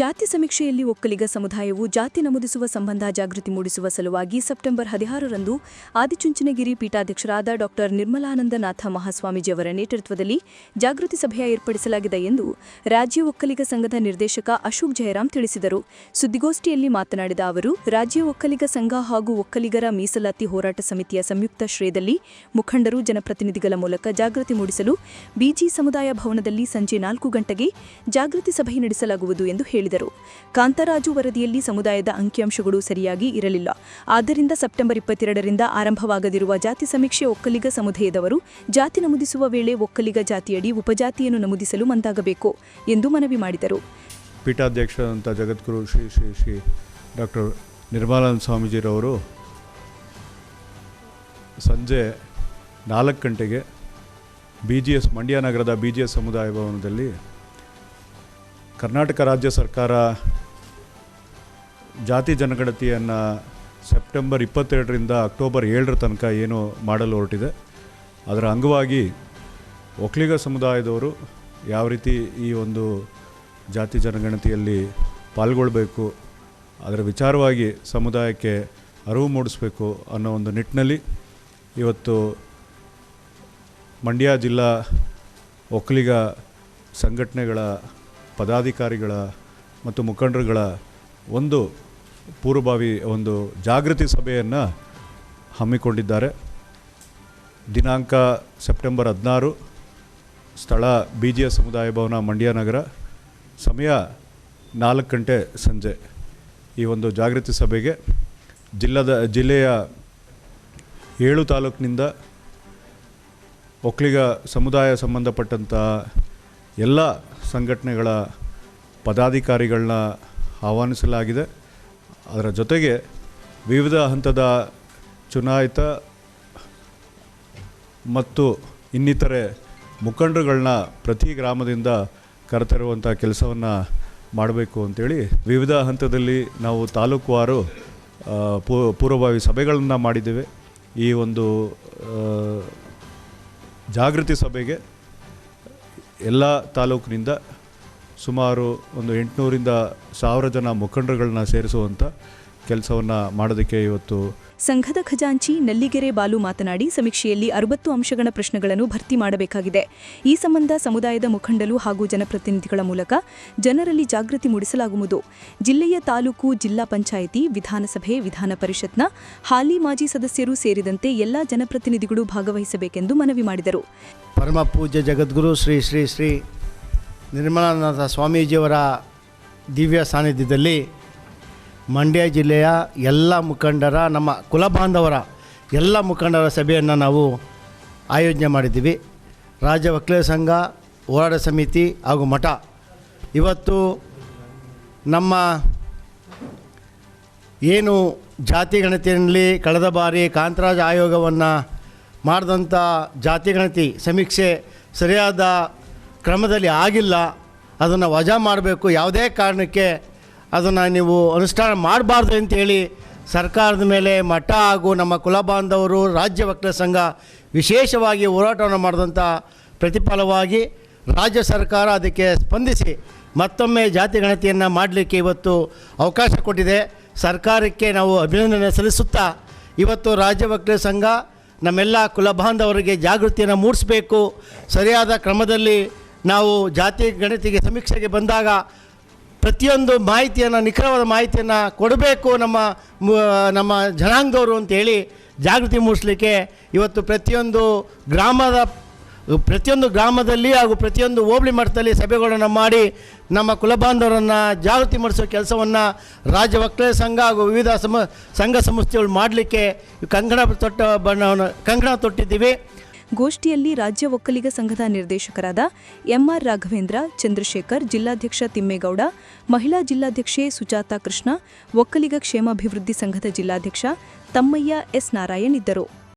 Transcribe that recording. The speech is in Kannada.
ಜಾತಿ ಸಮೀಕ್ಷೆಯಲ್ಲಿ ಒಕ್ಕಲಿಗ ಸಮುದಾಯವು ಜಾತಿ ನಮೂದಿಸುವ ಸಂಬಂಧ ಜಾಗೃತಿ ಮೂಡಿಸುವ ಸಲುವಾಗಿ ಸೆಪ್ಟೆಂಬರ್ ಹದಿಹಾರರಂದು ಆದಿಚುಂಚನಗಿರಿ ಪೀಠಾಧ್ಯಕ್ಷರಾದ ಡಾ. ನಿರ್ಮಲಾನಂದನಾಥ ಮಹಾಸ್ವಾಮೀಜಿಯವರ ನೇತೃತ್ವದಲ್ಲಿ ಜಾಗೃತಿ ಸಭೆಯ ಏರ್ಪಡಿಸಲಾಗಿದೆ ಎಂದು ರಾಜ್ಯ ಒಕ್ಕಲಿಗ ಸಂಘದ ನಿರ್ದೇಶಕ ಅಶೋಕ್ ಜಯರಾಮ್ ತಿಳಿಸಿದರು. ಸುದ್ದಿಗೋಷ್ಠಿಯಲ್ಲಿ ಮಾತನಾಡಿದ ಅವರು, ರಾಜ್ಯ ಒಕ್ಕಲಿಗ ಸಂಘ ಹಾಗೂ ಒಕ್ಕಲಿಗರ ಮೀಸಲಾತಿ ಹೋರಾಟ ಸಮಿತಿಯ ಸಂಯುಕ್ತ ಶ್ರೇಯದಲ್ಲಿ ಮುಖಂಡರು, ಜನಪ್ರತಿನಿಧಿಗಳ ಮೂಲಕ ಜಾಗೃತಿ ಮೂಡಿಸಲು ಬಿಜಿ ಸಮುದಾಯ ಭವನದಲ್ಲಿ ಸಂಜೆ ನಾಲ್ಕು ಗಂಟೆಗೆ ಜಾಗೃತಿ ಸಭೆ ನಡೆಸಲಾಗುವುದು ಎಂದು ಹೇಳಿದರು. ಕಾಂತರಾಜು ವರದಿಯಲ್ಲಿ ಸಮುದಾಯದ ಅಂಕಿಅಂಶಗಳು ಸರಿಯಾಗಿ ಇರಲಿಲ್ಲ. ಆದ್ದರಿಂದ ಸೆಪ್ಟೆಂಬರ್ ಇಪ್ಪತ್ತೆರಡರಿಂದ ಆರಂಭವಾಗದಿರುವ ಜಾತಿ ಸಮೀಕ್ಷೆ ಒಕ್ಕಲಿಗ ಸಮುದಾಯದವರು ಜಾತಿ ನಮೂದಿಸುವ ವೇಳೆ ಒಕ್ಕಲಿಗ ಜಾತಿಯಡಿ ಉಪಜಾತಿಯನ್ನು ನಮೂದಿಸಲು ಮುಂದಾಗಬೇಕು ಎಂದು ಮನವಿ ಮಾಡಿದರು. ಪೀಠಾಧ್ಯಕ್ಷರಾದಂಥ ಜಗದ್ಗುರು ಶ್ರೀ ಶ್ರೀ ಶ್ರೀ ಡಾಕ್ಟರ್ ನಿರ್ಮಲಾನಂದ ಸ್ವಾಮೀಜಿರವರು ಸಂಜೆ ನಾಲ್ಕು ಗಂಟೆಗೆ ಬಿ ಜಿ ಎಸ್ ಮಂಡ್ಯ ನಗರದ ಬಿ ಜಿ ಎಸ್ ಸಮುದಾಯ ಭವನದಲ್ಲಿ ಕರ್ನಾಟಕ ರಾಜ್ಯ ಸರ್ಕಾರ ಜಾತಿ ಜನಗಣತಿಯನ್ನು ಸೆಪ್ಟೆಂಬರ್ ಇಪ್ಪತ್ತೆರಡರಿಂದ ಅಕ್ಟೋಬರ್ ಏಳರ ತನಕ ಏನು ಮಾಡಲು ಹೊರಟಿದೆ. ಅದರ ಅಂಗವಾಗಿ ಒಕ್ಕಲಿಗ ಸಮುದಾಯದವರು ಯಾವ ರೀತಿ ಈ ಒಂದು ಜಾತಿ ಜನಗಣತಿಯಲ್ಲಿ ಪಾಲ್ಗೊಳ್ಬೇಕು, ಅದರ ವಿಚಾರವಾಗಿ ಸಮುದಾಯಕ್ಕೆ ಅರಿವು ಮೂಡಿಸಬೇಕು ಅನ್ನೋ ಒಂದು ನಿಟ್ಟಿನಲ್ಲಿ ಇವತ್ತು ಮಂಡ್ಯ ಜಿಲ್ಲಾ ಒಕ್ಕಲಿಗ ಸಂಘಟನೆಗಳ ಪದಾಧಿಕಾರಿಗಳ ಮತ್ತು ಮುಖಂಡರುಗಳ ಒಂದು ಪೂರ್ವಭಾವಿ ಒಂದು ಜಾಗೃತಿ ಸಭೆಯನ್ನು ಹಮ್ಮಿಕೊಂಡಿದ್ದಾರೆ. ದಿನಾಂಕ ಸೆಪ್ಟೆಂಬರ್ ಹದಿನಾರು, ಸ್ಥಳ ಬಿ ಜಿ ಎಸ್ ಸಮುದಾಯ ಭವನ, ಮಂಡ್ಯ ನಗರ, ಸಮಯ ನಾಲ್ಕು ಗಂಟೆ ಸಂಜೆ ಈ ಒಂದು ಜಾಗೃತಿ ಸಭೆಗೆ ಜಿಲ್ಲದ, ಜಿಲ್ಲೆಯ ಏಳು ತಾಲೂಕಿನಿಂದ ಒಕ್ಕಲಿಗ ಸಮುದಾಯ ಸಂಬಂಧಪಟ್ಟಂಥ ಎಲ್ಲ ಸಂಘಟನೆಗಳ ಪದಾಧಿಕಾರಿಗಳನ್ನ ಆಹ್ವಾನಿಸಲಾಗಿದೆ. ಅದರ ಜೊತೆಗೆ ವಿವಿಧ ಹಂತದ ಚುನಾಯಿತ ಮತ್ತು ಇನ್ನಿತರೆ ಮುಖಂಡರುಗಳನ್ನ ಪ್ರತಿ ಗ್ರಾಮದಿಂದ ಕರೆತರುವಂಥ ಕೆಲಸವನ್ನು ಮಾಡಬೇಕು ಅಂತೇಳಿ ವಿವಿಧ ಹಂತದಲ್ಲಿ ನಾವು ತಾಲೂಕುವಾರು ಪೂರ್ವಭಾವಿ ಸಭೆಗಳನ್ನು ಮಾಡಿದ್ದೇವೆ. ಈ ಒಂದು ಜಾಗೃತಿ ಸಭೆಗೆ ಎಲ್ಲ ತಾಲೂಕಿನಿಂದ ಸುಮಾರು ಒಂದು ಎಂಟುನೂರಿಂದ ಸಾವಿರ ಜನ ಮುಖಂಡರುಗಳನ್ನ ಸೇರಿಸುವಂಥ ಕೆಲಸವನ್ನು ಮಾಡೋದಕ್ಕೆ ಇವತ್ತು ಸಂಘದ ಖಜಾಂಚಿ ನಲ್ಲಿಗೆರೆ ಬಾಲು ಮಾತನಾಡಿ ಸಮೀಕ್ಷೆಯಲ್ಲಿ ಅರವತ್ತು ಅಂಶಗಳ ಪ್ರಶ್ನೆಗಳನ್ನು ಭರ್ತಿ ಮಾಡಬೇಕಾಗಿದೆ. ಈ ಸಂಬಂಧ ಸಮುದಾಯದ ಮುಖಂಡರು ಹಾಗೂ ಜನಪ್ರತಿನಿಧಿಗಳ ಮೂಲಕ ಜನರಲ್ಲಿ ಜಾಗೃತಿ ಮೂಡಿಸಲಾಗುವುದು. ಜಿಲ್ಲೆಯ ತಾಲೂಕು ಜಿಲ್ಲಾ ಪಂಚಾಯಿತಿ ವಿಧಾನಸಭೆ ವಿಧಾನ ಪರಿಷತ್ನ ಹಾಲಿ ಮಾಜಿ ಸದಸ್ಯರು ಸೇರಿದಂತೆ ಎಲ್ಲ ಜನಪ್ರತಿನಿಧಿಗಳು ಭಾಗವಹಿಸಬೇಕೆಂದು ಮನವಿ ಮಾಡಿದರು. ಪರಮ ಪೂಜ್ಯ ಜಗದ್ಗುರು ಶ್ರೀ ಶ್ರೀ ಶ್ರೀ ನಿರ್ಮಲಾನಂದ ಸ್ವಾಮೀಜಿಯವರ ದಿವ್ಯ ಸಾನ್ನಿಧ್ಯದಲ್ಲಿ ಮಂಡ್ಯ ಜಿಲ್ಲೆಯ ಎಲ್ಲ ಮುಖಂಡರ, ನಮ್ಮ ಕುಲಬಾಂಧವರ ಎಲ್ಲ ಮುಖಂಡರ ಸಭೆಯನ್ನು ನಾವು ಆಯೋಜನೆ ಮಾಡಿದ್ದೀವಿ. ರಾಜ್ಯ ವಕೀಲರ ಸಂಘ, ಹೋರಾಟ ಸಮಿತಿ ಹಾಗೂ ಮಠ. ಇವತ್ತು ನಮ್ಮ ಏನು ಜಾತಿ ಗಣತಿಯಲ್ಲಿ ಕಳೆದ ಬಾರಿ ಕಾಂತರಾಜ ಆಯೋಗವನ್ನು ಮಾಡಿದಂಥ ಜಾತಿ ಗಣತಿ ಸಮೀಕ್ಷೆ ಸರಿಯಾದ ಕ್ರಮದಲ್ಲಿ ಆಗಿಲ್ಲ. ಅದನ್ನು ವಜಾ ಮಾಡಬೇಕು ಯಾವುದೇ ಕಾರಣಕ್ಕೆ ಅದನ್ನು ನೀವು ಅನುಷ್ಠಾನ ಮಾಡಬಾರ್ದು ಅಂತೇಳಿ ಸರ್ಕಾರದ ಮೇಲೆ ಮಠ ಹಾಗೂ ನಮ್ಮ ಕುಲಬಾಂಧವರು ರಾಜ್ಯ ವಕೀಲರ ಸಂಘ ವಿಶೇಷವಾಗಿ ಹೋರಾಟವನ್ನು ಮಾಡಿದಂಥ ಪ್ರತಿಫಲವಾಗಿ ರಾಜ್ಯ ಸರ್ಕಾರ ಅದಕ್ಕೆ ಸ್ಪಂದಿಸಿ ಮತ್ತೊಮ್ಮೆ ಜಾತಿ ಗಣತಿಯನ್ನು ಮಾಡಲಿಕ್ಕೆ ಇವತ್ತು ಅವಕಾಶ ಕೊಟ್ಟಿದೆ. ಸರ್ಕಾರಕ್ಕೆ ನಾವು ಅಭಿನಂದನೆ ಸಲ್ಲಿಸುತ್ತಾ ಇವತ್ತು ರಾಜ್ಯ ವಕೀಲರ ಸಂಘ ನಮ್ಮೆಲ್ಲ ಕುಲಬಾಂಧವರಿಗೆ ಜಾಗೃತಿಯನ್ನು ಮೂಡಿಸಬೇಕು. ಸರಿಯಾದ ಕ್ರಮದಲ್ಲಿ ನಾವು ಜಾತಿ ಗಣತಿಗೆ ಸಮೀಕ್ಷೆಗೆ ಬಂದಾಗ ಪ್ರತಿಯೊಂದು ಮಾಹಿತಿಯನ್ನು, ನಿಖರವಾದ ಮಾಹಿತಿಯನ್ನು ಕೊಡಬೇಕು ನಮ್ಮ ನಮ್ಮ ಜನಾಂಗದವರು ಅಂತೇಳಿ ಜಾಗೃತಿ ಮೂಡಿಸಲಿಕ್ಕೆ ಇವತ್ತು ಪ್ರತಿಯೊಂದು ಗ್ರಾಮದ, ಪ್ರತಿಯೊಂದು ಗ್ರಾಮದಲ್ಲಿ ಹಾಗೂ ಪ್ರತಿಯೊಂದು ಹೋಬಳಿ ಮಟ್ಟದಲ್ಲಿ ಸಭೆಗಳನ್ನು ಮಾಡಿ ನಮ್ಮ ಕುಲಬಾಂಧವರನ್ನು ಜಾಗೃತಿ ಮೂಡಿಸೋ ಕೆಲಸವನ್ನು ರಾಜ್ಯ ವಕೀಲರ ಸಂಘ ಹಾಗೂ ವಿವಿಧ ಸಂಘ ಸಂಸ್ಥೆಗಳು ಮಾಡಲಿಕ್ಕೆ ಕಂಕಣ ತೊಟ್ಟ ಬಣ್ಣವನ್ನು, ಕಂಕಣ ತೊಟ್ಟಿದ್ದೀವಿ. ಗೋಷ್ಠಿಯಲ್ಲಿ ರಾಜ್ಯ ಒಕ್ಕಲಿಗ ಸಂಘದ ನಿರ್ದೇಶಕರಾದ ಎಂಆರ್ ರಾಘವೇಂದ್ರ, ಚಂದ್ರಶೇಖರ್, ಜಿಲ್ಲಾಧ್ಯಕ್ಷ ತಿಮ್ಮೇಗೌಡ, ಮಹಿಳಾ ಜಿಲ್ಲಾಧ್ಯಕ್ಷೆ ಸುಜಾತಾ ಕೃಷ್ಣ, ಒಕ್ಕಲಿಗ ಕ್ಷೇಮಾಭಿವೃದ್ಧಿ ಸಂಘದ ಜಿಲ್ಲಾಧ್ಯಕ್ಷ ತಮ್ಮಯ್ಯ ಎಸ್ ನಾರಾಯಣ್ ಇದ್ದರು.